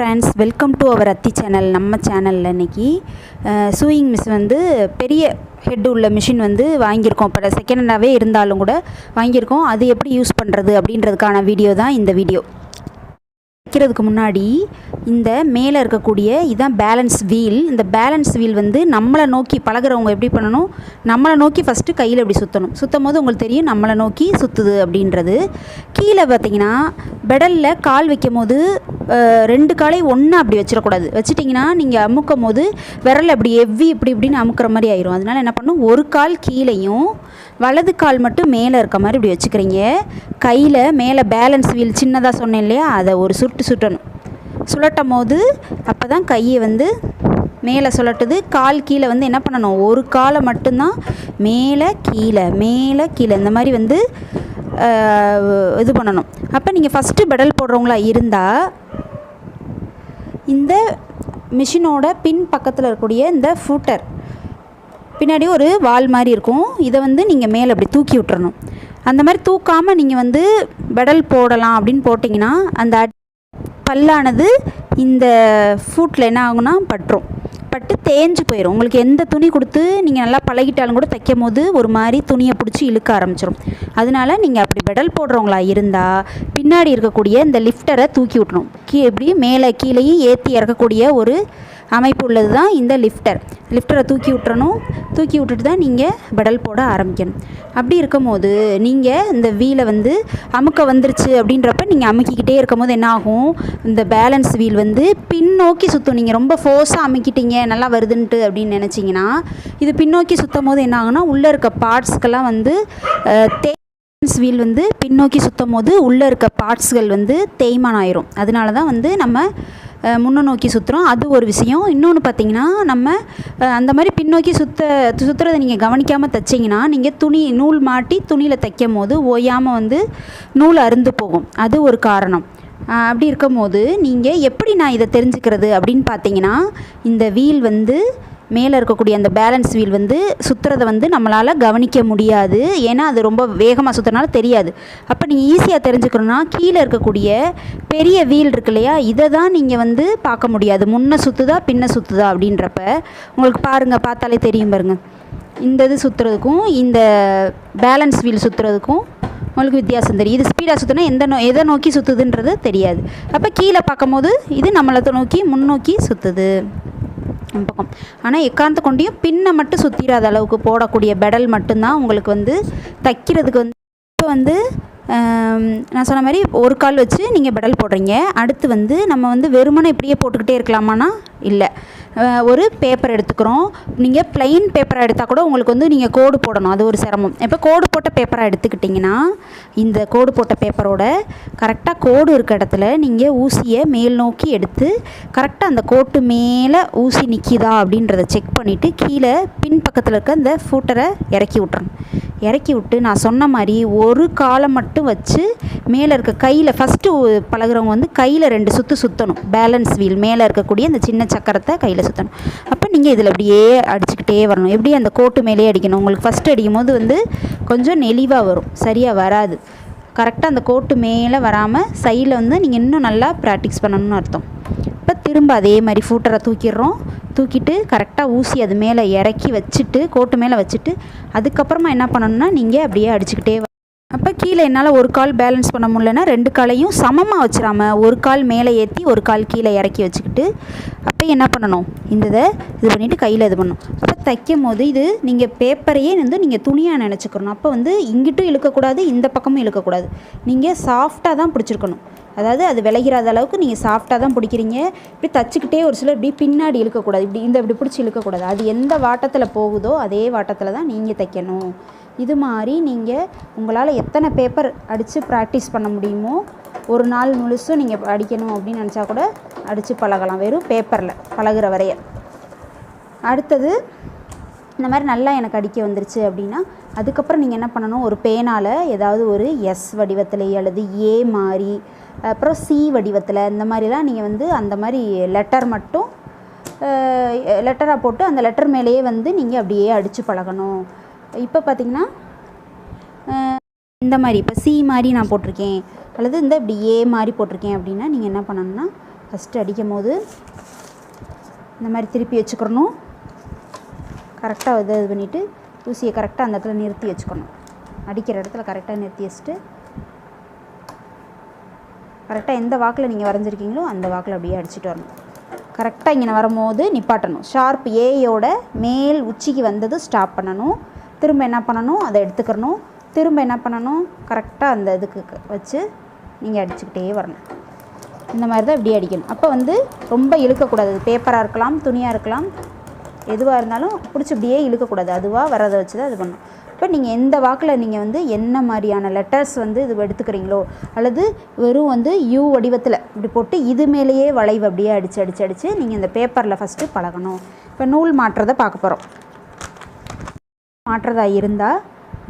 Friends welcome to our அத்தி channel நம்ம சேனலில் இன்றைக்கி சூயிங் மிஸ் வந்து பெரிய ஹெட் உள்ள மிஷின் வந்து வாங்கியிருக்கோம். இப்போ செகண்ட் ஹேண்டாகவே இருந்தாலும் கூட வாங்கியிருக்கோம். அது எப்படி யூஸ் பண்ணுறது அப்படின்றதுக்கான வீடியோ தான் இந்த வீடியோ வைக்கிறதுக்கு முன்னாடி இந்த மேலே இருக்கக்கூடிய இதான் பேலன்ஸ் வீல் இந்த பேலன்ஸ் வீல் வந்து நம்மளை நோக்கி பழகுறவங்க எப்படி பண்ணணும்? நம்மளை நோக்கி ஃபஸ்ட்டு கையில் இப்படி சுற்றணும் சுற்றும் போது உங்களுக்கு தெரியும் நம்மளை நோக்கி சுற்றுது அப்படின்றது. கீழே பார்த்தீங்கன்னா பெடலில் கால் வைக்கும் போது ரெண்டு காலையும் ஒன்றா அப்படி வச்சிடக்கூடாது. வச்சிட்டிங்கன்னா நீங்கள் அமுக்கும் போது விரல் அப்படி எவ்வி இப்படி இப்படின்னு அமுக்கிற மாதிரி ஆயிரும். அதனால என்ன பண்ணணும்? ஒரு கால் கீழேயும் வலது கால் மட்டும் மேலே இருக்க மாதிரி இப்படி வச்சுக்கிறீங்க. கையில் மேலே பேலன்ஸ் வீல் சின்னதாக சொன்னேன் இல்லையா? அதை ஒரு சுட்டு சுட்டணும். சுழட்டும் போது அப்போ தான் கையை வந்து மேலே சுழட்டுது. கால் கீழே வந்து என்ன பண்ணணும்? ஒரு காலை மட்டும்தான் மேலே கீழே மேலே கீழே இந்த மாதிரி வந்து இது பண்ணணும். அப்போ நீங்கள் ஃபஸ்ட்டு பெடல் போடுறவங்களா இருந்தால் இந்த மிஷினோட பின் பக்கத்தில் இருக்கக்கூடிய இந்த ஃபூட்டர் பின்னாடி ஒரு வால் மாதிரி இருக்கும். இதை வந்து நீங்கள் மேலே அப்படி தூக்கி விட்டுறணும். அந்த மாதிரி தூக்காமல் நீங்கள் வந்து பெடல் போடலாம் அப்படின்னு போட்டிங்கன்னா அந்த அட் பல்லானது இந்த ஃபூட்டில் என்ன ஆகும்னா பட்டுரும். பட்டு தேஞ்சு போயிடும் உங்களுக்கு எந்த துணி கொடுத்து நீங்கள் நல்லா பழகிட்டாலும் கூட தைக்கும் போது ஒரு மாதிரி துணியை பிடிச்சி இழுக்க ஆரம்பிச்சிடும் அதனால நீங்கள் அப்படி பெடல் போடுறவங்களா இருந்தால் பின்னாடி இருக்கக்கூடிய இந்த லிஃப்டரை தூக்கி விட்டணும் கீ எப்படி மேலே கீழேயும் ஏற்றி இறக்கக்கூடிய ஒரு அமைப்பு உள்ளது தான் இந்த லிஃப்டர் லிஃப்டரை தூக்கி விட்டுறணும். தூக்கி விட்டுட்டு தான் நீங்கள் பெடல் போட ஆரம்பிக்கணும். அப்படி இருக்கும்போது நீங்கள் இந்த வீலை வந்து அமுக்க வந்துருச்சு அப்படின்றப்ப நீங்கள் அமுக்கிக்கிட்டே இருக்கும்போது என்ன ஆகும்? இந்த பேலன்ஸ் வீல் வந்து பின்னோக்கி சுற்றும் நீங்கள் ரொம்ப ஃபோர்ஸாக அமுக்கிட்டீங்க நல்லா வருதுன்ட்டு அப்படின்னு நினச்சிங்கன்னா இது பின்னோக்கி சுற்றும் போது என்ன ஆகும்னா உள்ளே இருக்க பார்ட்ஸ்க்கெல்லாம் வந்து தே பேலன்ஸ் வீல் வந்து பின்னோக்கி சுற்றும் போது உள்ளே இருக்க பார்ட்ஸ்கள் வந்து தேய்மானம் ஆயிரும். அதனால தான் வந்து நம்ம முன்ன நோக்கி சுற்றுறோம் அது ஒரு விஷயம். இன்னொன்று பார்த்தீங்கன்னா நம்ம அந்த மாதிரி பின்னோக்கி சுற்ற சுற்றுறதை நீங்கள் கவனிக்காமல் தைச்சிங்கன்னா நீங்கள் துணி நூல் மாட்டி துணியில் தைக்கும் போது ஓயாமல் வந்து நூல் அருந்து போகும். அது ஒரு காரணம். அப்படி அப்படி இருக்கும்போது நீங்கள் எப்படி நான் இதை தெரிஞ்சுக்கிறது அப்படின்னு பார்த்தீங்கன்னா இந்த வீல் வந்து மேலே இருக்கக்கூடிய அந்த பேலன்ஸ் வீல் வந்து சுற்றுறதை வந்து நம்மளால் கவனிக்க முடியாது. ஏன்னா அது ரொம்ப வேகமாக சுற்றுறனால தெரியாது. அப்போ நீங்கள் ஈஸியாக தெரிஞ்சுக்கணுன்னா கீழே இருக்கக்கூடிய பெரிய வீல் இருக்கு இல்லையா இதை தான் நீங்கள் வந்து பார்க்க முடியாது. முன்ன சுற்றுதா பின்ன சுற்றுதா அப்படின்றப்ப உங்களுக்கு பாருங்கள் பார்த்தாலே தெரியும் பாருங்கள் இந்த இது சுற்றுறதுக்கும் இந்த பேலன்ஸ் வீல் சுற்றுறதுக்கும் உங்களுக்கு வித்தியாசம் தெரியும். இது ஸ்பீடாக சுற்றினா எந்த நோ எதை நோக்கி சுற்றுதுன்றது தெரியாது. அப்போ கீழே பார்க்கும்போது இது நம்மளை நோக்கி முன்னோக்கி சுற்றுது பக்கம் ஆனால் எக்காந்து கொண்டையும் பின்னை மட்டும் சுற்றிடாத அளவுக்கு போடக்கூடிய பெடல் மட்டும்தான் உங்களுக்கு வந்து தைக்கிறதுக்கு வந்து இப்போ வந்து நான் சொன்ன மாதிரி ஒரு கால் வச்சு நீங்கள் பெடல் போடுறீங்க. அடுத்து வந்து நம்ம வந்து வெறுமனை இப்படியே போட்டுக்கிட்டே இருக்கலாமான்னா இல்லை. ஒரு பேப்பர் எடுத்துக்கிறோம். நீங்கள் plain பேப்பராக எடுத்தால் கூட உங்களுக்கு வந்து நீங்கள் கோடு போடணும். அது ஒரு சிரமம். இப்போ கோடு போட்ட பேப்பராக எடுத்துக்கிட்டிங்கன்னா இந்த கோடு போட்ட பேப்பரோட கரெக்டாக கோடு இருக்க இடத்துல நீங்கள் ஊசியை மேல் நோக்கி எடுத்து கரெக்டாக அந்த கோட்டு மேலே ஊசி நிற்கிதா அப்படின்றத செக் பண்ணிவிட்டு கீழே பின் பக்கத்தில் இருக்க அந்த ஃபூட்டரை இறக்கி விட்றணும் இறக்கி விட்டு நான் சொன்ன மாதிரி ஒரு காலை மட்டும் வச்சு மேலே இருக்க கையில் ஃபஸ்ட்டு பழகுறவங்க வந்து கையில் ரெண்டு சுற்று சுற்றணும் பேலன்ஸ் வீல் மேலே இருக்கக்கூடிய அந்த சின்ன சக்கரத்தை கையில் சுற்றணும் அப்போ நீங்கள் இதில் அப்படியே அடிச்சுக்கிட்டே வரணும். எப்படி அந்த கோட்டு மேலேயே அடிக்கணும்? உங்களுக்கு ஃபஸ்ட்டு அடிக்கும் போது வந்து கொஞ்சம் நெளிவாக வரும். சரியாக வராது. கரெக்டாக அந்த கோட்டு மேலே வராமல் சைடில் வந்து நீங்கள் இன்னும் நல்லா ப்ராக்டிஸ் பண்ணணும்னு அர்த்தம். இப்போ திரும்ப அதே மாதிரி ஃபூட்டரை தூக்கிடுறோம். தூக்கிட்டு கரெக்டாக ஊசி அது மேலே இறக்கி வச்சுட்டு கோட்டு மேலே வச்சுட்டு அதுக்கப்புறமா என்ன பண்ணணும்னா நீங்கள் அப்படியே அடிச்சுக்கிட்டே அப்போ கீழே என்னால் ஒரு கால் பேலன்ஸ் பண்ண முடியலன்னா ரெண்டு காலையும் சமமாக வச்சிடாம ஒரு கால் மேலே ஏற்றி ஒரு கால் கீழே இறக்கி வச்சுக்கிட்டு அப்போ என்ன பண்ணணும்? இந்த இதை இது பண்ணிவிட்டு கையில் இது பண்ணணும். அப்போ தைக்கும் போது இது நீங்கள் பேப்பரையே வந்து நீங்கள் துணியாக நினச்சிக்கணும். அப்போ வந்து இங்கிட்டும் இழுக்கக்கூடாது இந்த பக்கமும் இழுக்கக்கூடாது. நீங்கள் சாஃப்டாக தான் பிடிச்சிருக்கணும். அதாவது அது விளைகிறாத அளவுக்கு நீங்கள் சாஃப்டாக தான் பிடிக்கிறீங்க. இப்படி தச்சுக்கிட்டே ஒரு சிலர் இப்படி பின்னாடி இழுக்கக்கூடாது. இப்படி இந்த இப்படி பிடிச்சி இழுக்கக்கூடாது. அது எந்த வாட்டத்தில் போகுதோ அதே வாட்டத்தில் தான் நீங்கள் தைக்கணும். இது மாதிரி நீங்கள் உங்களால் எத்தனை பேப்பர் அடித்து ப்ராக்டிஸ் பண்ண முடியுமோ ஒரு நாள் முழுசும் நீங்கள் அடிக்கணும் அப்படின்னு நினச்சா கூட அடித்து பழகலாம். வெறும் பேப்பரில் பழகுற வரைய. அடுத்தது இந்த மாதிரி நல்லா எனக்கு அடிக்க வந்துருச்சு அப்படின்னா அதுக்கப்புறம் நீங்கள் என்ன பண்ணணும்? ஒரு பேனால் ஏதாவது ஒரு எஸ் வடிவத்தில் அல்லது ஏ மாதிரி அப்புறம் சி வடிவத்தில் இந்த மாதிரிலாம் நீங்கள் வந்து அந்த மாதிரி லெட்டர் மட்டும் லெட்டராக போட்டு அந்த லெட்டர் மேலேயே வந்து நீங்கள் அப்படியே அடித்து பழகணும். இப்போ பார்த்தீங்கன்னா இந்த மாதிரி இப்போ சி மாதிரி நான் போட்டிருக்கேன். அல்லது இந்த இப்படி ஏ மாதிரி போட்டிருக்கேன் அப்படின்னா நீங்கள் என்ன பண்ணணும்னா ஃபஸ்ட்டு அடிக்கும் போது இந்த மாதிரி திருப்பி வச்சுக்கிறணும் கரெக்டாக இதை இது பண்ணிவிட்டு ஊசியை கரெக்டாக அந்த இடத்துல நிறுத்தி வச்சுக்கணும். அடிக்கிற இடத்துல கரெக்டாக நிறுத்தி வச்சுட்டு கரெக்டாக எந்த வாக்கில் நீங்கள் வரைஞ்சிருக்கீங்களோ அந்த வாக்கில் அப்படியே அடிச்சுட்டு வரணும். கரெக்டாக இங்கே வரும்போது நிப்பாட்டணும். ஷார்ப் ஏயோட மேல் உச்சிக்கு வந்தது ஸ்டாப் பண்ணணும். திரும்ப என்ன பண்ணணும்? அதை எடுத்துக்கிறணும். திரும்ப என்ன பண்ணணும்? கரெக்டாக அந்த இதுக்கு வச்சு நீங்கள் அடிச்சுக்கிட்டே வரணும். இந்த மாதிரி தான் இப்படி அடிக்கணும். அப்போ வந்து ரொம்ப இழுக்கக்கூடாது. பேப்பராக இருக்கலாம் துணியாக இருக்கலாம் எதுவாக இருந்தாலும் பிடிச்சி இப்படியே இழுக்கக்கூடாது. அதுவாக வரதை வச்சு தான் இது பண்ணணும். இப்போ நீங்கள் எந்த வாக்கில் நீங்கள் வந்து என்ன மாதிரியான லெட்டர்ஸ் வந்து இது எடுத்துக்கிறீங்களோ அல்லது வெறும் வந்து யூ வடிவத்தில் இப்படி போட்டு இது மேலேயே வளைவு அப்படியே அடித்து அடித்து அடித்து நீங்கள் இந்த பேப்பரில் ஃபஸ்ட்டு பழகணும். இப்போ நூல் மாற்றுறதை பார்க்க போகிறோம் மாட்டுறதா இருந்தால்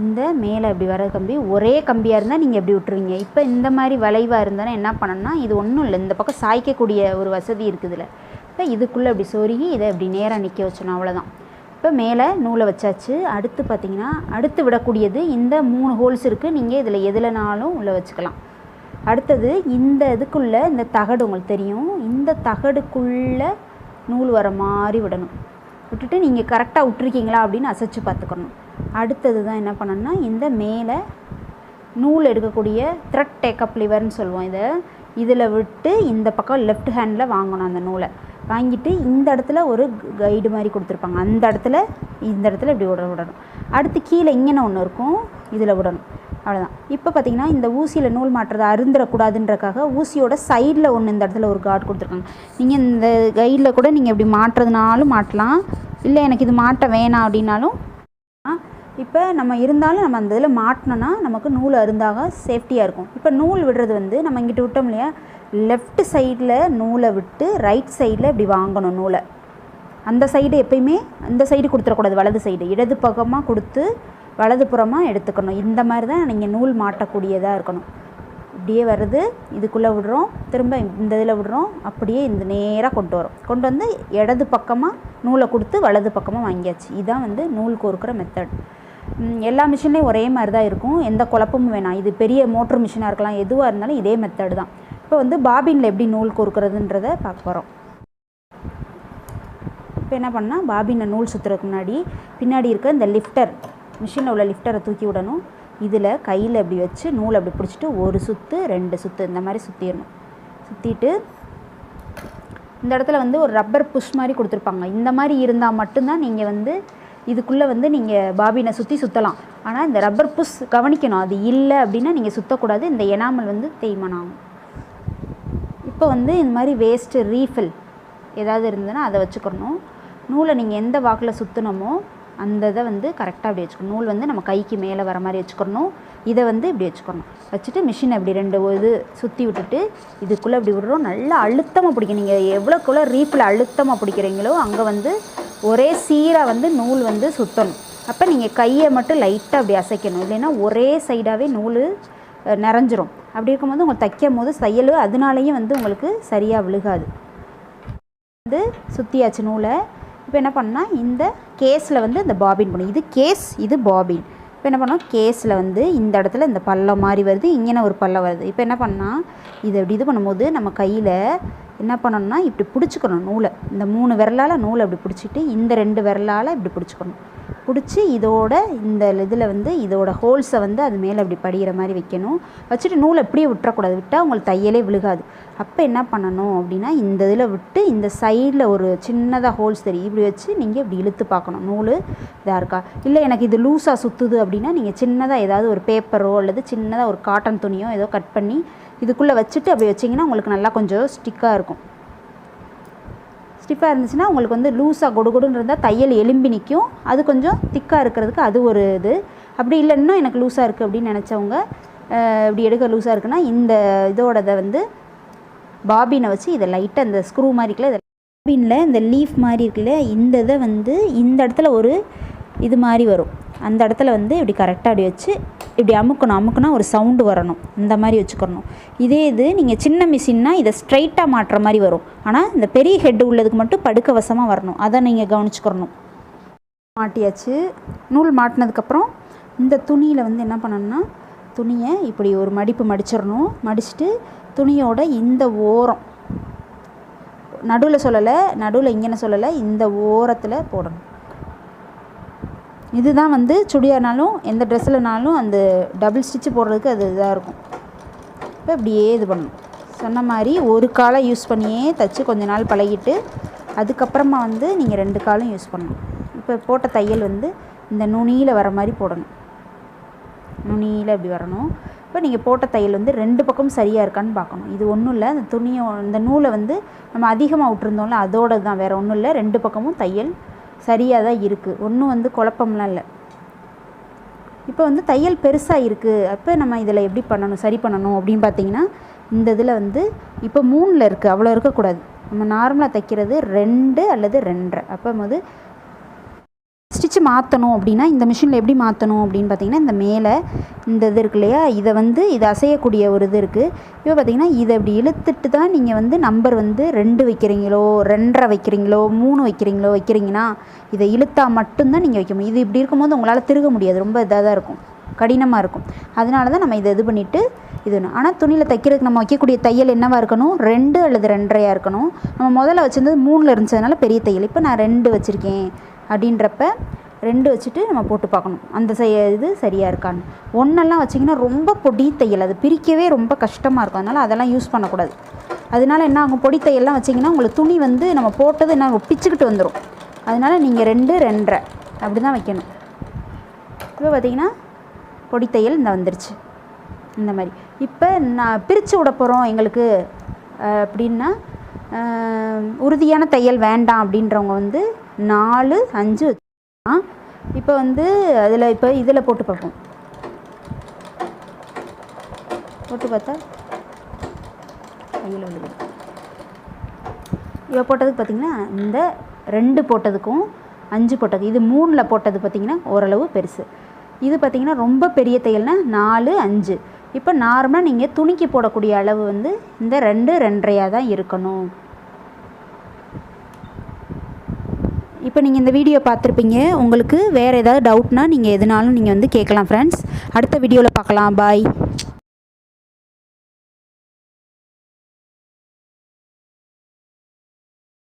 இந்த மேலே இப்படி வர கம்பி ஒரே கம்பியாக இருந்தால் நீங்கள் எப்படி விட்டுருவீங்க. இப்போ இந்த மாதிரி வளைவாக இருந்தாலும் என்ன பண்ணணும்னா இது ஒன்றும் இல்லை. இந்த பக்கம் சாய்க்கக்கூடிய ஒரு வசதி இருக்குதுல்ல. இப்போ இதுக்குள்ளே இப்படி சொருகி இதை இப்படி நேராக நிற்க வச்சணும் அவ்வளோதான் இப்போ மேலே நூலை வச்சாச்சு. அடுத்து பார்த்தீங்கன்னா அடுத்து விடக்கூடியது இந்த மூணு ஹோல்ஸ் இருக்குது நீங்கள் இதில் எதுலனாலும் உள்ளே வச்சுக்கலாம். அடுத்தது இந்த இதுக்குள்ளே இந்த தகடு உங்களுக்கு தெரியும். இந்த தகடுக்குள்ளே நூல் வர மாதிரி விடணும். விட்டுட்டு நீங்கள் கரெக்டாக விட்ருக்கீங்களா அப்படின்னு அசைச்சு பார்த்துக்கணும். அடுத்தது தான் என்ன பண்ணணும்னா இந்த மேலே நூல் எடுக்கக்கூடிய த்ரெட் டேக்கப் லிவர்னு சொல்லுவோம் இதை. இதில் விட்டு இந்த பக்கம் லெஃப்ட் ஹேண்டில் வாங்கணும் அந்த நூலை. வாங்கிட்டு இந்த இடத்துல ஒரு கைடு மாதிரி கொடுத்துருப்பாங்க. அந்த இடத்துல இந்த இடத்துல இப்படி விட விடணும். அடுத்து கீழே இங்கேன ஒன்று இருக்கும். இதில் விடணும். அவ்வளோதான் இப்போ பார்த்தீங்கன்னா இந்த ஊசியில் நூல் மாட்டுறதை அருந்துடக்கூடாதுன்றக்காக ஊசியோட சைடில் ஒன்று இந்த இடத்துல ஒரு கார்டு கொடுத்துருக்காங்க. நீங்கள் இந்த கைடில் கூட நீங்கள் இப்படி மாட்டுறதுனாலும் மாட்டலாம். இல்லை எனக்கு இது மாட்ட வேணாம் அப்படின்னாலும் இப்போ நம்ம இருந்தாலும் நம்ம அந்த இதில் மாட்டினோன்னா நமக்கு நூல் அருந்தாக சேஃப்டியாக இருக்கும். இப்போ நூல் விடுறது வந்து நம்ம இங்கிட்டு விட்டோம் இல்லையா? லெஃப்ட் சைடில் நூலை விட்டு ரைட் சைடில் இப்படி வாங்கணும் நூலை. அந்த சைடு எப்பயுமே அந்த சைடு கொடுத்துடக்கூடாது வலது சைடு இடது பக்கமாக கொடுத்து வலது புறமாக எடுத்துக்கணும். இந்த மாதிரி தான் நீங்கள் நூல் மாட்டக்கூடியதாக இருக்கணும். இப்படியே வருது இதுக்குள்ளே விடுறோம் திரும்ப இந்த இதில் விடுறோம் அப்படியே இந்த நேராக கொண்டு வரோம். கொண்டு வந்து இடது பக்கமாக நூலை கொடுத்து வலது பக்கமாக வாங்கியாச்சு. இதுதான் வந்து நூல் கோர்க்குற மெத்தட் எல்லா மிஷின்லேயும் ஒரே மாதிரி தான் இருக்கும். எந்த குழப்பமும் வேணாம். இது பெரிய மோட்ரு மிஷினாக இருக்கலாம் எதுவாக இருந்தாலும் இதே மெத்தடு தான். இப்போ வந்து பாபினில் எப்படி நூல் கோர்க்குறதுன்றதை பார்க்க போகிறோம் இப்போ என்ன பண்ணால் பாபினை நூல் சுற்றுறதுக்கு முன்னாடி பின்னாடி இருக்க இந்த லிஃப்டர் மிஷினில் உள்ள லிஃப்டரை தூக்கி விடணும். இதில் கையில் இப்படி வச்சு நூல் அப்படி பிடிச்சிட்டு ஒரு சுற்று ரெண்டு சுற்று இந்த மாதிரி சுற்றிடணும் சுற்றிட்டு இந்த இடத்துல வந்து ஒரு ரப்பர் புஷ் மாதிரி கொடுத்துருப்பாங்க. இந்த மாதிரி இருந்தால் மட்டும்தான் நீங்கள் வந்து இதுக்குள்ளே வந்து நீங்கள் பாபினை சுற்றி சுற்றலாம் ஆனால் இந்த ரப்பர் புஷ் கவனிக்கணும். அது இல்லை அப்படின்னா நீங்கள் சுற்றக்கூடாது இந்த எனாமல் வந்து தேய்மானம் ஆகும். அப்போ வந்து இந்த மாதிரி வேஸ்ட்டு ரீஃபில் ஏதாவது இருந்ததுன்னா அதை வச்சுக்கணும். நூலை நீங்கள் எந்த வாக்கில் சுற்றினமோ அந்த இதை வந்து கரெக்டாக அப்படி வச்சுக்கணும். நூல் வந்து நம்ம கைக்கு மேலே வர மாதிரி வச்சுக்கணும். இதை வந்து இப்படி வச்சுக்கணும். வச்சுட்டு மிஷினை அப்படி ரெண்டு இது சுற்றி விட்டுட்டு இதுக்குள்ளே இப்படி விடுறோம். நல்லா அழுத்தமாக பிடிக்கும். நீங்கள் எவ்வளோக்குள்ளே ரீஃபில் அழுத்தமாக பிடிக்கிறீங்களோ அங்கே வந்து ஒரே சீராக வந்து நூல் வந்து சுற்றணும் அப்போ நீங்கள் கையை மட்டும் லைட்டாக அப்படி அசைக்கணும். இல்லைன்னா ஒரே சைடாகவே நூல் நிறைஞ்சிரும். அப்படி இருக்கும்போது உங்களுக்கு தைக்கும் போது தையல் அதனாலேயும் வந்து உங்களுக்கு சரியாக விழுகாது. வந்து சுற்றியாச்சு நூலை. இப்போ என்ன பண்ணால் இந்த கேஸில் வந்து இந்த பாபின் பண்ணும் இது கேஸ் இது பாபின் இப்போ என்ன பண்ணோம்? கேஸில் வந்து இந்த இடத்துல இந்த பள்ளம் மாதிரி வருது இங்கே ஒரு பள்ளம் வருது. இப்போ என்ன பண்ணால் இது அப்படி இது பண்ணும்போது நம்ம கையில் என்ன பண்ணணும்னா இப்படி பிடிச்சிக்கணும் நூலை. இந்த மூணு விரலால் நூலை இப்படி பிடிச்சிட்டு இந்த ரெண்டு விரலால் இப்படி பிடிச்சிக்கணும். பிடிச்சி இதோட இந்த இதில் வந்து இதோட ஹோல்ஸை வந்து அது மேலே இப்படி படிகிற மாதிரி வைக்கணும். வச்சுட்டு நூலை இப்படியே விட்டுறக்கூடாது. விட்டால் உங்களுக்கு தையலே விழுகாது. அப்போ என்ன பண்ணணும் அப்படின்னா இந்த இதில் விட்டு இந்த சைடில் ஒரு சின்னதாக ஹோல்ஸ் தெரியும். இப்படி வச்சு நீங்கள் இப்படி இழுத்து பார்க்கணும். நூல் இதாக இருக்கா? இல்லை எனக்கு இது லூஸாக சுற்றுது அப்படின்னா நீங்கள் சின்னதாக ஏதாவது ஒரு பேப்பரோ அல்லது சின்னதாக ஒரு காட்டன் துணியோ ஏதோ கட் பண்ணி இதுக்குள்ளே வச்சுட்டு அப்படி வச்சிங்கன்னா உங்களுக்கு நல்லா கொஞ்சம் ஸ்டிக்காக இருக்கும். ஸ்டிஃபாக இருந்துச்சுன்னா உங்களுக்கு வந்து லூஸாக கொடுகுடுன்னு இருந்தால் தையல் எலும்பி நிற்கும் அது கொஞ்சம் திக்காக இருக்கிறதுக்கு அது ஒரு இது. அப்படி இல்லைன்னா எனக்கு லூஸாக இருக்குது அப்படின்னு நினச்சவங்க இப்படி எடுக்க லூஸாக இருக்குன்னா இந்த இதோடதை வந்து பாபினை வச்சு இதை லைட்டாக இந்த ஸ்க்ரூ மாதிரி இருக்குல்ல இதை பாபினில் இந்த லீஃப் மாதிரி இருக்குல்ல இந்த இதை வந்து இந்த இடத்துல ஒரு இது மாதிரி வரும். அந்த இடத்துல வந்து இப்படி கரெக்டாக அப்படி வச்சு இப்படி அமுக்கணும் அமுக்குனா ஒரு சவுண்டு வரணும். இந்த மாதிரி வச்சுக்கணும். இதே இது நீங்கள் சின்ன மிஷின்னா இதை ஸ்ட்ரைட்டாக மாட்டுற மாதிரி வரும். ஆனால் இந்த பெரிய ஹெட் உள்ளதுக்கு மட்டும் படுக்க வசமாக வரணும். அதை நீங்கள் கவனிச்சுக்கிறணும் மாட்டியாச்சு. நூல் மாட்டினதுக்கப்புறம் இந்த துணியில் வந்து என்ன பண்ணணும்னா துணியை இப்படி ஒரு மடிப்பு மடிச்சிடணும். மடிச்சுட்டு துணியோட இந்த ஓரம். நடுவில் சொல்லலை நடுவில் இங்கேன்னு சொல்லலை இந்த ஓரத்தில் போடணும். இதுதான் வந்து சுடியார்னாலும் எந்த ட்ரெஸ்ஸில்னாலும் அந்த டபுள் ஸ்டிச்சு போடுறதுக்கு அது இதாக இருக்கும். இப்போ இப்படியே இது பண்ணணும். சொன்ன மாதிரி ஒரு காலை யூஸ் பண்ணியே தைச்சி கொஞ்ச நாள் பழகிட்டு அதுக்கப்புறமா வந்து நீங்கள் ரெண்டு காலும் யூஸ் பண்ணணும். இப்போ போட்ட தையல் வந்து இந்த நுனியில் வர மாதிரி போடணும். நுனியில் இப்படி வரணும். இப்போ நீங்கள் போட்ட தையல் வந்து ரெண்டு பக்கமும் சரியாக இருக்கான்னு பார்க்கணும். இது ஒன்றும் இல்லை அந்த துணியை இந்த நூலை வந்து நம்ம அதிகமாக விட்டுருந்தோம்ல அதோட தான் வேறு ஒன்றும் இல்லை ரெண்டு பக்கமும் தையல் சரியாக தான் இருக்குது ஒன்றும் வந்து குழப்பம்லாம் இல்லை. இப்போ வந்து தையல் பெருசாக இருக்குது அப்போ நம்ம இதில் எப்படி பண்ணணும் சரி பண்ணணும் அப்படின்னு பார்த்தீங்கன்னா இந்த இதில் வந்து இப்போ மூணில் இருக்குது அவ்வளோ இருக்கக்கூடாது. நம்ம நார்மலாக தைக்கிறது ரெண்டு அல்லது ரெண்டரை. அப்போ வந்து பிரித்து மாற்றணும் அப்படின்னா இந்த மிஷினில் எப்படி மாற்றணும் அப்படின்னு பார்த்தீங்கன்னா இந்த மேலே இந்த இது இருக்கு இல்லையா? இதை வந்து இது அசையக்கூடிய ஒரு இது இருக்குது இப்போ பார்த்தீங்கன்னா இதை இப்படி இழுத்துட்டு தான் நீங்கள் வந்து நம்பர் வந்து ரெண்டு வைக்கிறீங்களோ ரெண்டரை வைக்கிறீங்களோ மூணு வைக்கிறீங்களோ வைக்கிறீங்கன்னா இதை இழுத்தா மட்டும்தான் நீங்கள் வைக்க முடியும். இது இப்படி இருக்கும்போது உங்களால் திருக முடியாது. ரொம்ப இதாக தான் இருக்கும். கடினமாக இருக்கும். அதனால தான் நம்ம இதை இது பண்ணிவிட்டு இது ஆனால் துணியில் தைக்கிறதுக்கு நம்ம வைக்கக்கூடிய தையல் என்னவாக இருக்கணும்? ரெண்டு அல்லது ரெண்டரையாக இருக்கணும். நம்ம முதல்ல வச்சுருந்தது மூணில் இருந்துச்சதுனால பெரிய தையல். இப்போ நான் ரெண்டு வச்சுருக்கேன். அப்படின்றப்ப ரெண்டு வச்சுட்டு நம்ம போட்டு பார்க்கணும். அந்த செய்ய இது சரியாக இருக்கான்னு. ஒன்றெல்லாம் வச்சிங்கன்னா ரொம்ப பொடி தையல். அது பிரிக்கவே ரொம்ப கஷ்டமாக இருக்கும். அதனால் அதெல்லாம் யூஸ் பண்ணக்கூடாது. அதனால என்ன ஆகும்? பொடி தையல்லாம் வச்சிங்கன்னா உங்களுக்கு துணி வந்து நம்ம போட்டது என்ன ஆகும்? பிச்சுக்கிட்டு வந்துடும் அதனால் நீங்கள் ரெண்டு ரெண்டரை. அப்படி தான் வைக்கணும். இப்போ பார்த்தீங்கன்னா பொடி தையல் இந்த வந்துருச்சு. இந்த மாதிரி. இப்போ நான் பிரித்து விட போகிறோம் எங்களுக்கு. அப்படின்னா உறுதியான தையல் வேண்டாம் அப்படின்றவங்க வந்து நாலு அஞ்சு வச்சுக்கலாம் இப்போ வந்து அதில் இப்போ இதில் போட்டு பார்ப்போம். போட்டு பார்த்தா கையில் விழுது. இவ போட்டதுக்கு பார்த்திங்கன்னா இந்த ரெண்டு போட்டதுக்கும் அஞ்சு போட்டது இது மூணில் போட்டது பார்த்திங்கன்னா ஓரளவு பெருசு. இது பார்த்திங்கன்னா ரொம்ப பெரிய தையல்னால் நாலு அஞ்சு. இப்போ நார்மலாக நீங்கள் துணிக்கு போடக்கூடிய அளவு வந்து இந்த ரெண்டு ரெண்டரையாக தான் இருக்கணும். இப்போ நீங்கள் இந்த வீடியோ பார்த்துருப்பீங்க. உங்களுக்கு வேறு ஏதாவது டவுட்னா நீங்கள் எதுனாலும் நீங்கள் வந்து கேட்கலாம் ஃப்ரெண்ட்ஸ் அடுத்த வீடியோவில் பார்க்கலாம். பாய்